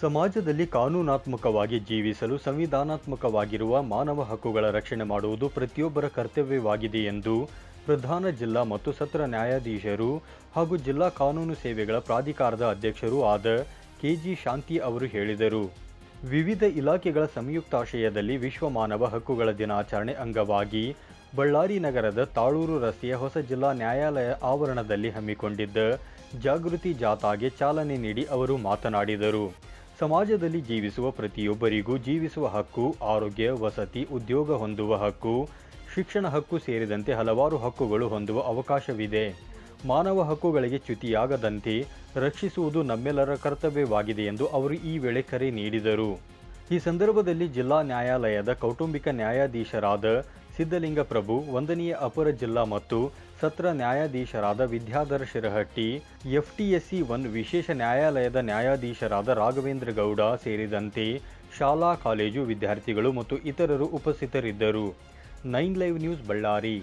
ಸಮಾಜದಲ್ಲಿ ಕಾನೂನಾತ್ಮಕವಾಗಿ ಜೀವಿಸಲು ಸಂವಿಧಾನಾತ್ಮಕವಾಗಿರುವ ಮಾನವ ಹಕ್ಕುಗಳ ರಕ್ಷಣೆ ಮಾಡುವುದು ಪ್ರತಿಯೊಬ್ಬರ ಕರ್ತವ್ಯವಾಗಿದೆ ಎಂದು ಪ್ರಧಾನ ಜಿಲ್ಲಾ ಮತ್ತು ಸತ್ರ ನ್ಯಾಯಾಧೀಶರು ಹಾಗೂ ಜಿಲ್ಲಾ ಕಾನೂನು ಸೇವೆಗಳ ಪ್ರಾಧಿಕಾರದ ಅಧ್ಯಕ್ಷರೂ ಆದ ಕೆಜಿ ಶಾಂತಿ ಅವರು ಹೇಳಿದರು. ವಿವಿಧ ಇಲಾಖೆಗಳ ಸಂಯುಕ್ತಾಶ್ರಯದಲ್ಲಿ ವಿಶ್ವ ಮಾನವ ಹಕ್ಕುಗಳ ದಿನಾಚರಣೆ ಅಂಗವಾಗಿ ಬಳ್ಳಾರಿ ನಗರದ ತಾಳೂರು ರಸ್ತೆಯ ಹೊಸ ಜಿಲ್ಲಾ ನ್ಯಾಯಾಲಯ ಆವರಣದಲ್ಲಿ ಹಮ್ಮಿಕೊಂಡಿದ್ದ ಜಾಗೃತಿ ಜಾಥಾಗೆ ಚಾಲನೆ ನೀಡಿ ಅವರು ಮಾತನಾಡಿದರು. ಸಮಾಜದಲ್ಲಿ ಜೀವಿಸುವ ಪ್ರತಿಯೊಬ್ಬರಿಗೂ ಜೀವಿಸುವ ಹಕ್ಕು, ಆರೋಗ್ಯ, ವಸತಿ, ಉದ್ಯೋಗ ಹೊಂದುವ ಹಕ್ಕು, ಶಿಕ್ಷಣ ಹಕ್ಕು ಸೇರಿದಂತೆ ಹಲವಾರು ಹಕ್ಕುಗಳು ಹೊಂದುವ ಅವಕಾಶವಿದೆ. ಮಾನವ ಹಕ್ಕುಗಳಿಗೆ ಚ್ಯುತಿಯಾಗದಂತೆ ರಕ್ಷಿಸುವುದು ನಮ್ಮೆಲ್ಲರ ಕರ್ತವ್ಯವಾಗಿದೆ ಎಂದು ಅವರು ಈ ವೇಳೆ ಕರೆ ನೀಡಿದರು. ಈ ಸಂದರ್ಭದಲ್ಲಿ ಜಿಲ್ಲಾ ನ್ಯಾಯಾಲಯದ ಕೌಟುಂಬಿಕ ನ್ಯಾಯಾಧೀಶರಾದ ಸಿದ್ದಲಿಂಗ ಪ್ರಭು ಒಂದನೆಯ ಅಪರ ಜಿಲ್ಲಾ ಮತ್ತು ಸತ್ರ ನ್ಯಾಯಾಧೀಶರಾದ ವಿದ್ಯಾಧರ ಶಿರಹಟ್ಟಿ, ಎಫ್ಟಿಎಸ್ಸಿ ಒನ್ ವಿಶೇಷ ನ್ಯಾಯಾಲಯದ ನ್ಯಾಯಾಧೀಶರಾದ ರಾಘವೇಂದ್ರ ಗೌಡ ಸೇರಿದಂತೆ ಶಾಲಾ, ಕಾಲೇಜು ವಿದ್ಯಾರ್ಥಿಗಳು ಮತ್ತು ಇತರರು ಉಪಸ್ಥಿತರಿದ್ದರು. Nine live news Ballari.